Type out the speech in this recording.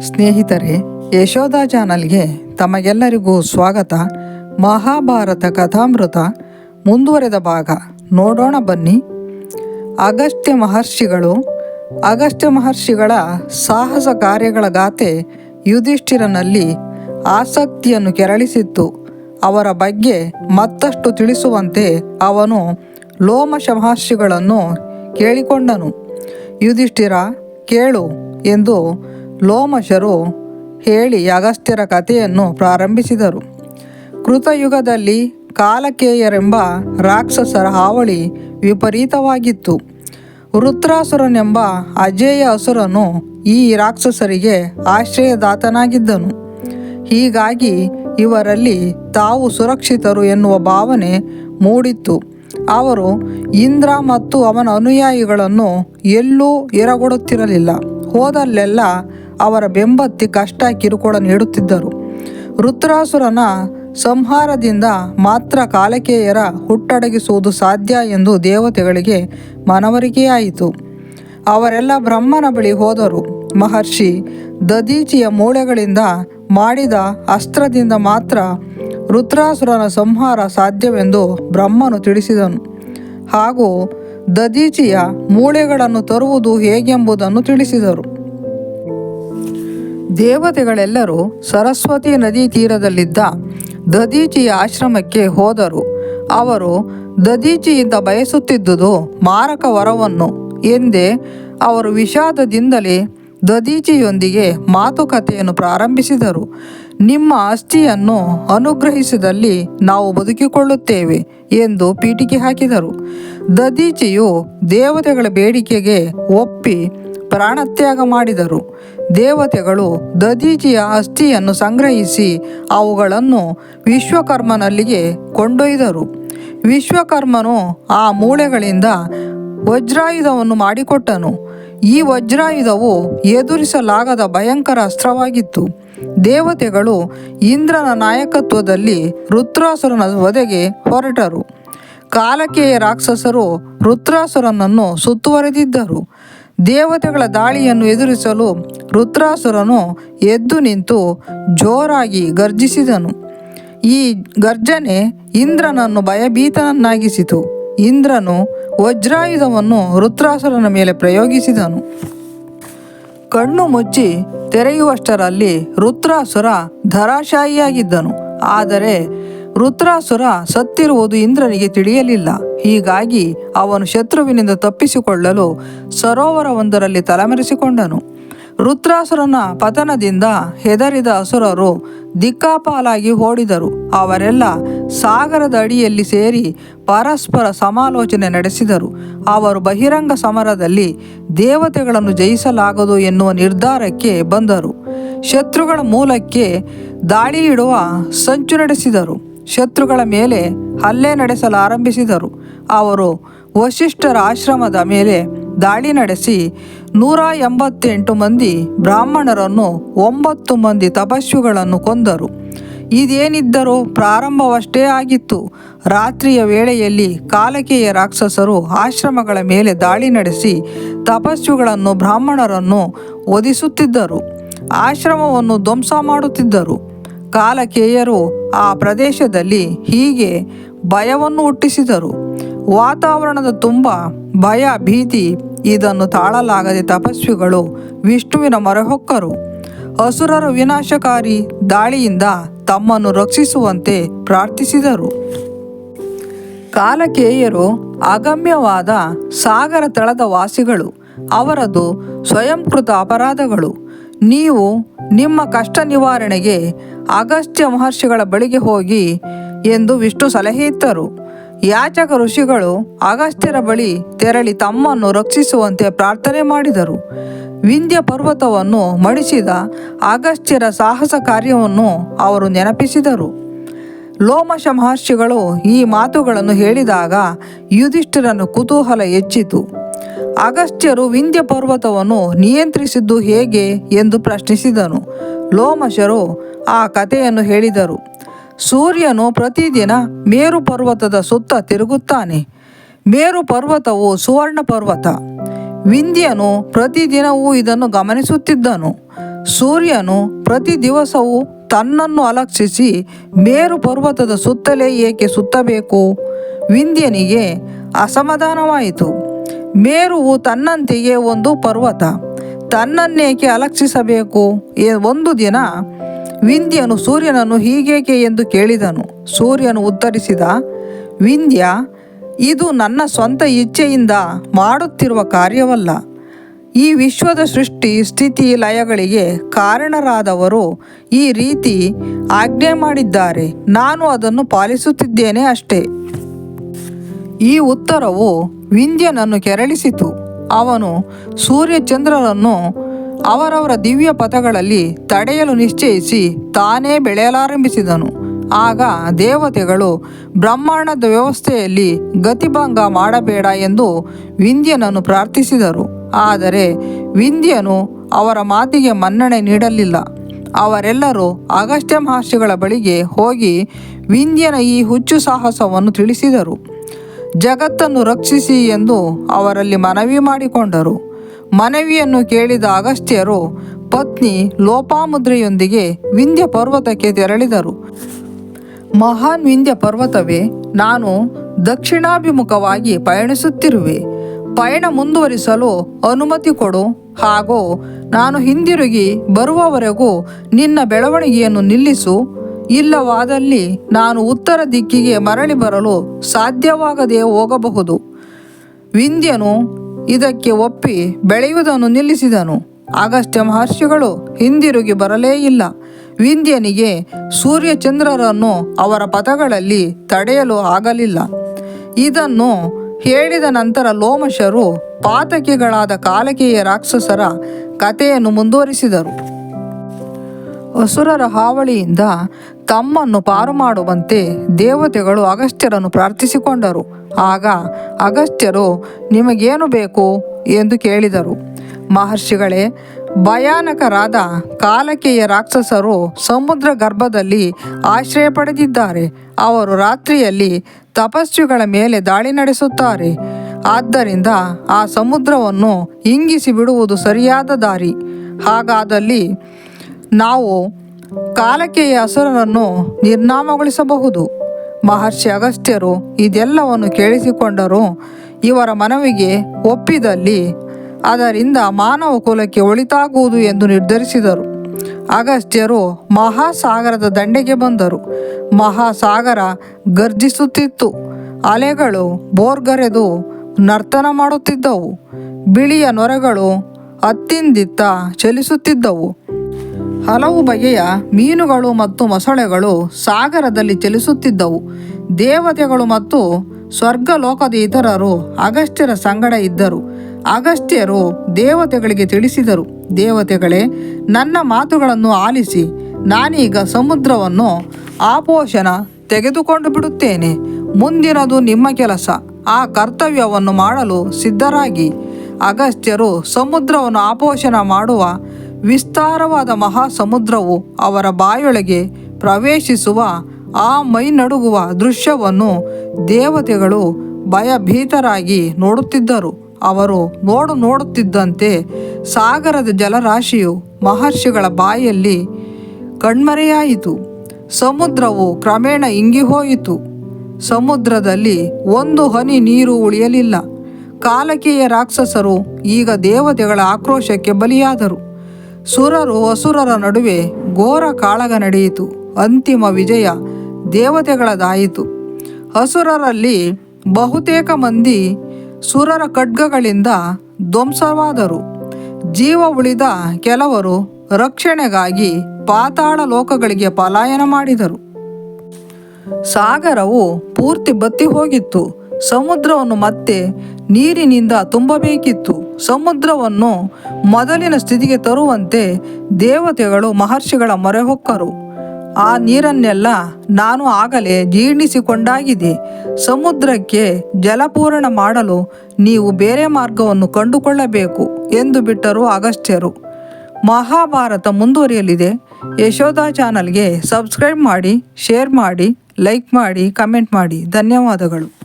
ಸ್ನೇಹಿತರೆ, ಯಶೋಧ ಚಾನಲ್ಗೆ ತಮಗೆಲ್ಲರಿಗೂ ಸ್ವಾಗತ. ಮಹಾಭಾರತ ಕಥಾಮೃತ ಮುಂದುವರೆದ ಭಾಗ. ನೋಡೋಣ ಬನ್ನಿ. ಅಗಸ್ತ್ಯ ಮಹರ್ಷಿಗಳು, ಅಗಸ್ತ್ಯ ಮಹರ್ಷಿಗಳ ಸಾಹಸ ಕಾರ್ಯಗಳ ಗಾಥೆ ಯುಧಿಷ್ಠಿರನಲ್ಲಿ ಆಸಕ್ತಿಯನ್ನು ಕೆರಳಿಸಿತ್ತು. ಅವರ ಬಗ್ಗೆ ಮತ್ತಷ್ಟು ತಿಳಿಸುವಂತೆ ಅವನು ಲೋಮಶ ಮಹರ್ಷಿಗಳನ್ನು ಕೇಳಿಕೊಂಡನು. ಯುಧಿಷ್ಠಿರ, ಕೇಳು ಎಂದು ಲೋಮಶರು ಹೇಳಿ ಅಗಸ್ತ್ಯರ ಕಥೆಯನ್ನು ಪ್ರಾರಂಭಿಸಿದರು. ಕೃತಯುಗದಲ್ಲಿ ಕಾಲಕೇಯರೆಂಬ ರಾಕ್ಷಸರ ಹಾವಳಿ ವಿಪರೀತವಾಗಿತ್ತು. ವೃತ್ರಾಸುರನೆಂಬ ಅಜೇಯ ಅಸುರನು ಈ ರಾಕ್ಷಸರಿಗೆ ಆಶ್ರಯದಾತನಾಗಿದ್ದನು. ಹೀಗಾಗಿ ಇವರಲ್ಲಿ ತಾವು ಸುರಕ್ಷಿತರು ಎನ್ನುವ ಭಾವನೆ ಮೂಡಿತ್ತು. ಅವರು ಇಂದ್ರ ಮತ್ತು ಅವನ ಅನುಯಾಯಿಗಳನ್ನು ಎಲ್ಲೂ ಎರಗೊಡುತ್ತಿರಲಿಲ್ಲ. ಹೋದಲ್ಲೆಲ್ಲ ಅವರ ಬೆಂಬತ್ತಿ ಕಷ್ಟ ಕಿರುಕುಳ ನೀಡುತ್ತಿದ್ದರು. ರುದ್ರಾಸುರನ ಸಂಹಾರದಿಂದ ಮಾತ್ರ ಕಾಲಕೇಯರ ಹುಟ್ಟಡಗಿಸುವುದು ಸಾಧ್ಯ ಎಂದು ದೇವತೆಗಳಿಗೆ ಮನವರಿಕೆಯಾಯಿತು. ಅವರೆಲ್ಲ ಬ್ರಹ್ಮನ ಬಳಿ ಹೋದರು. ಮಹರ್ಷಿ ದದೀಚಿಯ ಮೂಳೆಗಳಿಂದ ಮಾಡಿದ ಅಸ್ತ್ರದಿಂದ ಮಾತ್ರ ರುದ್ರಾಸುರನ ಸಂಹಾರ ಸಾಧ್ಯವೆಂದು ಬ್ರಹ್ಮನು ತಿಳಿಸಿದನು. ಹಾಗೂ ದದೀಚಿಯ ಮೂಳೆಗಳನ್ನು ತರುವುದು ಹೇಗೆಂಬುದನ್ನು ತಿಳಿಸಿದರು. ದೇವತೆಗಳೆಲ್ಲರೂ ಸರಸ್ವತಿ ನದಿ ತೀರದಲ್ಲಿದ್ದ ದದೀಚಿಯ ಆಶ್ರಮಕ್ಕೆ ಹೋದರು. ಅವರು ದದೀಚಿಯಿಂದ ಬಯಸುತ್ತಿದ್ದುದು ಮಾರಕ ವರವನ್ನು ಎಂದೇ ಅವರು ವಿಷಾದದಿಂದಲೇ ದದೀಚಿಯೊಂದಿಗೆ ಮಾತುಕತೆಯನ್ನು ಪ್ರಾರಂಭಿಸಿದರು. ನಿಮ್ಮ ಆಸ್ತಿಯನ್ನು ಅನುಗ್ರಹಿಸಿದಲ್ಲಿ ನಾವು ಬದುಕಿಕೊಳ್ಳುತ್ತೇವೆ ಎಂದು ಪೀಠಿಕೆ ಹಾಕಿದರು. ದದೀಚಿಯು ದೇವತೆಗಳ ಬೇಡಿಕೆಗೆ ಒಪ್ಪಿ ಪ್ರಾಣತ್ಯಾಗ ಮಾಡಿದರು. ದೇವತೆಗಳು ದದೀಜಿಯ ಅಸ್ಥಿಯನ್ನು ಸಂಗ್ರಹಿಸಿ ಅವುಗಳನ್ನು ವಿಶ್ವಕರ್ಮನಲ್ಲಿಗೆ ಕೊಂಡೊಯ್ದರು. ವಿಶ್ವಕರ್ಮನು ಆ ಮೂಳೆಗಳಿಂದ ವಜ್ರಾಯುಧವನ್ನು ಮಾಡಿಕೊಟ್ಟನು. ಈ ವಜ್ರಾಯುಧವು ಎದುರಿಸಲಾಗದ ಭಯಂಕರ ಅಸ್ತ್ರವಾಗಿತ್ತು. ದೇವತೆಗಳು ಇಂದ್ರನ ನಾಯಕತ್ವದಲ್ಲಿ ರುದ್ರಾಸುರನ ವಧೆಗೆ ಹೊರಟರು. ಕಾಲಕೇಯ ರಾಕ್ಷಸರು ರುದ್ರಾಸುರನನ್ನು ಸುತ್ತುವರೆದಿದ್ದರು. ದೇವತೆಗಳ ದಾಳಿಯನ್ನು ಎದುರಿಸಲು ರುದ್ರಾಸುರನು ಎದ್ದು ನಿಂತು ಜೋರಾಗಿ ಗರ್ಜಿಸಿದನು. ಈ ಗರ್ಜನೆ ಇಂದ್ರನನ್ನು ಭಯಭೀತನನ್ನಾಗಿಸಿತು. ಇಂದ್ರನು ವಜ್ರಾಯುಧವನ್ನು ರುದ್ರಾಸುರನ ಮೇಲೆ ಪ್ರಯೋಗಿಸಿದನು. ಕಣ್ಣು ಮುಚ್ಚಿ ತೆರೆಯುವಷ್ಟರಲ್ಲಿ ರುದ್ರಾಸುರ ಧರಾಶಾಯಿಯಾಗಿದ್ದನು. ಆದರೆ ವೃತ್ರಾಸುರ ಸತ್ತಿರುವುದು ಇಂದ್ರನಿಗೆ ತಿಳಿಯಲಿಲ್ಲ. ಹೀಗಾಗಿ ಅವನು ಶತ್ರುವಿನಿಂದ ತಪ್ಪಿಸಿಕೊಳ್ಳಲು ಸರೋವರವೊಂದರಲ್ಲಿ ತಲೆಮರೆಸಿಕೊಂಡನು. ರುದ್ರಾಸುರನ ಪತನದಿಂದ ಹೆದರಿದ ಅಸುರರು ದಿಕ್ಕಾಪಾಲಾಗಿ ಓಡಿದರು. ಅವರೆಲ್ಲ ಸಾಗರದ ಅಡಿಯಲ್ಲಿ ಸೇರಿ ಪರಸ್ಪರ ಸಮಾಲೋಚನೆ ನಡೆಸಿದರು. ಅವರು ಬಹಿರಂಗ ಸಮರದಲ್ಲಿ ದೇವತೆಗಳನ್ನು ಜಯಿಸಲಾಗದು ಎನ್ನುವ ನಿರ್ಧಾರಕ್ಕೆ ಬಂದರು. ಶತ್ರುಗಳ ಮೂಲಕ್ಕೆ ದಾಳಿ ಇಡುವ ಸಂಚು ನಡೆಸಿದರು. ಶತ್ರುಗಳ ಮೇಲೆ ಹಲ್ಲೆ ನಡೆಸಲಾರಂಭಿಸಿದರು. ಅವರು ವಶಿಷ್ಠರ ಆಶ್ರಮದ ಮೇಲೆ ದಾಳಿ ನಡೆಸಿ ನೂರ ಎಂಬತ್ತೆಂಟು ಮಂದಿ ಬ್ರಾಹ್ಮಣರನ್ನು ಒಂಬತ್ತು ಮಂದಿ ತಪಸ್ವಿಗಳನ್ನು ಕೊಂದರು. ಇದೇನಿದ್ದರೂ ಪ್ರಾರಂಭವಷ್ಟೇ ಆಗಿತ್ತು. ರಾತ್ರಿಯ ವೇಳೆಯಲ್ಲಿ ಕಾಲಕೆಯ ರಾಕ್ಷಸರು ಆಶ್ರಮಗಳ ಮೇಲೆ ದಾಳಿ ನಡೆಸಿ ತಪಸ್ವಿಗಳನ್ನು ಬ್ರಾಹ್ಮಣರನ್ನು ಒದಿಸುತ್ತಿದ್ದರು ಆಶ್ರಮವನ್ನು ಧ್ವಂಸ ಮಾಡುತ್ತಿದ್ದರು. ಕಾಲಕೇಯರು ಆ ಪ್ರದೇಶದಲ್ಲಿ ಹೀಗೆ ಭಯವನ್ನು ಹುಟ್ಟಿಸಿದರು. ವಾತಾವರಣದ ತುಂಬ ಭಯ, ಭೀತಿ, ಇದನ್ನು ತಾಳಲಾಗದೆ ತಪಸ್ವಿಗಳು ವಿಷ್ಣುವಿನ ಮೊರೆಹೊಕ್ಕರು. ಅಸುರರ ವಿನಾಶಕಾರಿ ದಾಳಿಯಿಂದ ತಮ್ಮನ್ನು ರಕ್ಷಿಸುವಂತೆ ಪ್ರಾರ್ಥಿಸಿದರು. ಕಾಲಕೇಯರು ಅಗಮ್ಯವಾದ ಸಾಗರ ತಳದ ವಾಸಿಗಳು, ಅವರದು ಸ್ವಯಂಕೃತ ಅಪರಾಧಗಳು. ನೀವು ನಿಮ್ಮ ಕಷ್ಟ ನಿವಾರಣೆಗೆ ಅಗಸ್ತ್ಯ ಮಹರ್ಷಿಗಳ ಬಳಿಗೆ ಹೋಗಿ ಎಂದು ವಿಷ್ಣು ಸಲಹೆ ಇತ್ತರು. ಯಾಚಕ ಋಷಿಗಳು ಅಗಸ್ತ್ಯರ ಬಳಿ ತೆರಳಿ ತಮ್ಮನ್ನು ರಕ್ಷಿಸುವಂತೆ ಪ್ರಾರ್ಥನೆ ಮಾಡಿದರು. ವಿಂಧ್ಯ ಪರ್ವತವನ್ನು ಮಡಿಸಿದ ಅಗಸ್ತ್ಯರ ಸಾಹಸ ಕಾರ್ಯವನ್ನು ಅವರು ನೆನಪಿಸಿದರು. ಲೋಮಶ ಮಹರ್ಷಿಗಳು ಈ ಮಾತುಗಳನ್ನು ಹೇಳಿದಾಗ ಯುಧಿಷ್ಠಿರನ ಕುತೂಹಲ ಹೆಚ್ಚಿತು. ಅಗಸ್ತ್ಯರು ವಿಂಧ್ಯ ಪರ್ವತವನ್ನು ನಿಯಂತ್ರಿಸಿದ್ದು ಹೇಗೆ ಎಂದು ಪ್ರಶ್ನಿಸಿದನು. ಲೋಮಶರು ಆ ಕಥೆಯನ್ನು ಹೇಳಿದರು. ಸೂರ್ಯನು ಪ್ರತಿದಿನ ಮೇರು ಪರ್ವತದ ಸುತ್ತ ತಿರುಗುತ್ತಾನೆ. ಮೇರು ಪರ್ವತವು ಸುವರ್ಣ ಪರ್ವತ. ವಿಂಧ್ಯನು ಪ್ರತಿದಿನವೂ ಇದನ್ನು ಗಮನಿಸುತ್ತಿದ್ದನು. ಸೂರ್ಯನು ಪ್ರತಿ ದಿವಸವೂ ತನ್ನನ್ನು ಅಲಕ್ಷಿಸಿ ಮೇರು ಪರ್ವತದ ಸುತ್ತಲೇ ಏಕೆ ಸುತ್ತಬೇಕು? ವಿಂಧ್ಯನಿಗೆ ಅಸಮಾಧಾನವಾಯಿತು. ಮೇರುವು ತನ್ನಂತೆಯೇ ಒಂದು ಪರ್ವತ. ತನ್ನನ್ನೇಕೆ ಅಲಕ್ಷಿಸಬೇಕು? ಒಂದು ದಿನ ವಿಂಧ್ಯನು ಸೂರ್ಯನನ್ನು ಹೀಗೇಕೆ ಎಂದು ಕೇಳಿದನು. ಸೂರ್ಯನು ಉತ್ತರಿಸಿದ, ವಿಂಧ್ಯ, ಇದು ನನ್ನ ಸ್ವಂತ ಇಚ್ಛೆಯಿಂದ ಮಾಡುತ್ತಿರುವ ಕಾರ್ಯವಲ್ಲ. ಈ ವಿಶ್ವದ ಸೃಷ್ಟಿ, ಸ್ಥಿತಿ, ಲಯಗಳಿಗೆ ಕಾರಣರಾದವರು ಈ ರೀತಿ ಆಜ್ಞೆ ಮಾಡಿದ್ದಾರೆ. ನಾನು ಅದನ್ನು ಪಾಲಿಸುತ್ತಿದ್ದೇನೆ ಅಷ್ಟೇ. ಈ ಉತ್ತರವು ವಿಂಧ್ಯನನ್ನು ಕೆರಳಿಸಿತು. ಅವನು ಸೂರ್ಯಚಂದ್ರರನ್ನು ಅವರವರ ದಿವ್ಯ ಪಥಗಳಲ್ಲಿ ತಡೆಯಲು ನಿಶ್ಚಯಿಸಿ ತಾನೇ ಬೆಳೆಯಲಾರಂಭಿಸಿದನು. ಆಗ ದೇವತೆಗಳು ಬ್ರಹ್ಮಾಂಡದ ವ್ಯವಸ್ಥೆಯಲ್ಲಿ ಗತಿಭಂಗ ಮಾಡಬೇಡ ಎಂದು ವಿಂಧ್ಯನನ್ನು ಪ್ರಾರ್ಥಿಸಿದರು. ಆದರೆ ವಿಂಧ್ಯನು ಅವರ ಮಾತಿಗೆ ಮನ್ನಣೆ ನೀಡಲಿಲ್ಲ. ಅವರೆಲ್ಲರೂ ಅಗಸ್ತ್ಯ ಮಹರ್ಷಿಗಳ ಬಳಿಗೆ ಹೋಗಿ ವಿಂಧ್ಯನ ಈ ಹುಚ್ಚು ಸಾಹಸವನ್ನು ತಿಳಿಸಿದರು. ಜಗತ್ತನ್ನು ರಕ್ಷಿಸಿ ಎಂದು ಅವರಲ್ಲಿ ಮನವಿ ಮಾಡಿಕೊಂಡರು. ಮನವಿಯನ್ನು ಕೇಳಿದ ಅಗಸ್ತ್ಯರು ಪತ್ನಿ ಲೋಪಾಮುದ್ರೆಯೊಂದಿಗೆ ವಿಂಧ್ಯ ಪರ್ವತಕ್ಕೆ ತೆರಳಿದರು. ಮಹಾನ್ ವಿಂಧ್ಯ ಪರ್ವತವೇ, ನಾನು ದಕ್ಷಿಣಾಭಿಮುಖವಾಗಿ ಪಯಣಿಸುತ್ತಿರುವೆ. ಪಯಣ ಮುಂದುವರಿಸಲು ಅನುಮತಿ ಕೊಡು, ಹಾಗೂ, ನಾನು ಹಿಂದಿರುಗಿ ಬರುವವರೆಗೂ ನಿನ್ನ ಬೆಳವಣಿಗೆಯನ್ನು ನಿಲ್ಲಿಸು. ಇಲ್ಲವಾದಲ್ಲಿ ನಾನು ಉತ್ತರ ದಿಕ್ಕಿಗೆ ಮರಳಿ ಬರಲು ಸಾಧ್ಯವಾಗದೆ ಹೋಗಬಹುದು. ವಿಂಧ್ಯನು ಇದಕ್ಕೆ ಒಪ್ಪಿ ಬೆಳೆಯುವುದನ್ನು ನಿಲ್ಲಿಸಿದನು. ಅಗಸ್ತ್ಯ ಮಹರ್ಷಿಗಳು ಹಿಂದಿರುಗಿ ಬರಲೇ ಇಲ್ಲ. ವಿಂಧ್ಯನಿಗೆ ಸೂರ್ಯಚಂದ್ರರನ್ನು ಅವರ ಪಥಗಳಲ್ಲಿ ತಡೆಯಲು ಆಗಲಿಲ್ಲ. ಇದನ್ನು ಹೇಳಿದ ನಂತರ ಲೋಮಶರು ಪಾತಕಿಗಳಾದ ಕಾಲಕೇಯ ರಾಕ್ಷಸರ ಕಥೆಯನ್ನು ಮುಂದುವರಿಸಿದರು. ಅಸುರರ ಹಾವಳಿಯಿಂದ ತಮ್ಮನ್ನು ಪಾರು ಮಾಡುವಂತೆ ದೇವತೆಗಳು ಅಗಸ್ತ್ಯರನ್ನು ಪ್ರಾರ್ಥಿಸಿಕೊಂಡರು. ಆಗ ಅಗಸ್ತ್ಯರು, ನಿಮಗೇನು ಬೇಕು? ಎಂದು ಕೇಳಿದರು. ಮಹರ್ಷಿಗಳೇ, ಭಯಾನಕರಾದ ಕಾಲಕೆಯ ರಾಕ್ಷಸರು ಸಮುದ್ರ ಗರ್ಭದಲ್ಲಿ ಆಶ್ರಯ ಪಡೆದಿದ್ದಾರೆ. ಅವರು ರಾತ್ರಿಯಲ್ಲಿ ತಪಸ್ವಿಗಳ ಮೇಲೆ ದಾಳಿ ನಡೆಸುತ್ತಾರೆ. ಆದ್ದರಿಂದ ಆ ಸಮುದ್ರವನ್ನು ಇಂಗಿಸಿ ಬಿಡುವುದು ಸರಿಯಾದ ದಾರಿ. ಹಾಗಾದಲ್ಲಿ ನಾವು ಕಾಲಕೆಯ ಹಸುರನನ್ನು ನಿರ್ನಾಮಗೊಳಿಸಬಹುದು. ಮಹರ್ಷಿ ಅಗಸ್ತ್ಯರು ಇದೆಲ್ಲವನ್ನು ಕೇಳಿಸಿಕೊಂಡರು. ಇವರ ಮನವಿಗೆ ಒಪ್ಪಿದಲ್ಲಿ ಅದರಿಂದ ಮಾನವ ಕುಲಕ್ಕೆ ಒಳಿತಾಗುವುದು ಎಂದು ನಿರ್ಧರಿಸಿದರು. ಅಗಸ್ತ್ಯರು ಮಹಾಸಾಗರದ ದಂಡೆಗೆ ಬಂದರು. ಮಹಾಸಾಗರ ಗರ್ಜಿಸುತ್ತಿತ್ತು. ಅಲೆಗಳು ಬೋರ್ಗರೆದು ನರ್ತನ ಮಾಡುತ್ತಿದ್ದವು. ಬಿಳಿಯ ನೊರೆಗಳು ಅತ್ತಿಂದಿತ್ತ ಚಲಿಸುತ್ತಿದ್ದವು. ಹಲವು ಬಗೆಯ ಮೀನುಗಳು ಮತ್ತು ಮೊಸಳೆಗಳು ಸಾಗರದಲ್ಲಿ ಚಲಿಸುತ್ತಿದ್ದವು. ದೇವತೆಗಳು ಮತ್ತು ಸ್ವರ್ಗಲೋಕದ ಇತರರು ಅಗಸ್ತ್ಯರ ಸಂಗಡ ಇದ್ದರು. ಅಗಸ್ತ್ಯರು ದೇವತೆಗಳಿಗೆ ತಿಳಿಸಿದರು, ದೇವತೆಗಳೇ, ನನ್ನ ಮಾತುಗಳನ್ನು ಆಲಿಸಿ, ನಾನೀಗ ಸಮುದ್ರವನ್ನು ಆಪೋಷಣ ತೆಗೆದುಕೊಂಡು ಬಿಡುತ್ತೇನೆ. ಮುಂದಿನದು ನಿಮ್ಮ ಕೆಲಸ. ಆ ಕರ್ತವ್ಯವನ್ನು ಮಾಡಲು ಸಿದ್ಧರಾಗಿ. ಅಗಸ್ತ್ಯರು ಸಮುದ್ರವನ್ನು ಆಪೋಷಣ ಮಾಡುವ ವಿಸ್ತಾರವಾದ ಮಹಾಸಮುದ್ರವು ಅವರ ಬಾಯೊಳಗೆ ಪ್ರವೇಶಿಸುವ ಆ ಮೈ ನಡುಗುವ ದೃಶ್ಯವನ್ನು ದೇವತೆಗಳು ಭಯಭೀತರಾಗಿ ನೋಡುತ್ತಿದ್ದರು. ಅವರು ನೋಡು ನೋಡುತ್ತಿದ್ದಂತೆ ಸಾಗರದ ಜಲರಾಶಿಯು ಮಹರ್ಷಿಗಳ ಬಾಯಲ್ಲಿ ಕಣ್ಮರೆಯಾಯಿತು. ಸಮುದ್ರವು ಕ್ರಮೇಣ ಇಂಗಿಹೋಯಿತು. ಸಮುದ್ರದಲ್ಲಿ ಒಂದು ಹನಿ ನೀರು ಉಳಿಯಲಿಲ್ಲ. ಕಾಲಕೇಯ ರಾಕ್ಷಸರು ಈಗ ದೇವತೆಗಳ ಆಕ್ರೋಶಕ್ಕೆ ಬಲಿಯಾದರು. ಸುರರು ಅಸುರರ ನಡುವೆ ಘೋರ ಕಾಳಗ ನಡೆಯಿತು. ಅಂತಿಮ ವಿಜಯ ದೇವತೆಗಳದಾಯಿತು. ಅಸುರರಲ್ಲಿ ಬಹುತೇಕ ಮಂದಿ ಸುರರ ಖಡ್ಗಗಳಿಂದ ಧ್ವಂಸವಾದರು. ಜೀವ ಉಳಿದ ಕೆಲವರು ರಕ್ಷಣೆಗಾಗಿ ಪಾತಾಳ ಲೋಕಗಳಿಗೆ ಪಲಾಯನ ಮಾಡಿದರು. ಸಾಗರವು ಪೂರ್ತಿ ಬತ್ತಿ ಹೋಗಿತ್ತು. ಸಮುದ್ರವನ್ನು ಮತ್ತೆ ನೀರಿನಿಂದ ತುಂಬಬೇಕಿತ್ತು. ಸಮುದ್ರವನ್ನು ಮೊದಲಿನ ಸ್ಥಿತಿಗೆ ತರುವಂತೆ ದೇವತೆಗಳು, ಮಹರ್ಷಿಗಳ ಮೊರೆ ಹೊಕ್ಕರು ಆ ನೀರನ್ನೆಲ್ಲ ನಾನು ಆಗಲೇ ಜೀರ್ಣಿಸಿಕೊಂಡಾಗಿದೆ. ಸಮುದ್ರಕ್ಕೆ ಜಲಪೂರಣ ಮಾಡಲು ನೀವು ಬೇರೆ ಮಾರ್ಗವನ್ನು ಕಂಡುಕೊಳ್ಳಬೇಕು ಎಂದು ಬಿಟ್ಟರು ಅಗಸ್ತ್ಯರು. ಮಹಾಭಾರತ ಮುಂದುವರಿಯಲಿದೆ. ಯಶೋಧ ಚಾನಲ್ಗೆ ಸಬ್ಸ್ಕ್ರೈಬ್ ಮಾಡಿ, ಶೇರ್ ಮಾಡಿ, ಲೈಕ್ ಮಾಡಿ, ಕಮೆಂಟ್ ಮಾಡಿ. ಧನ್ಯವಾದಗಳು.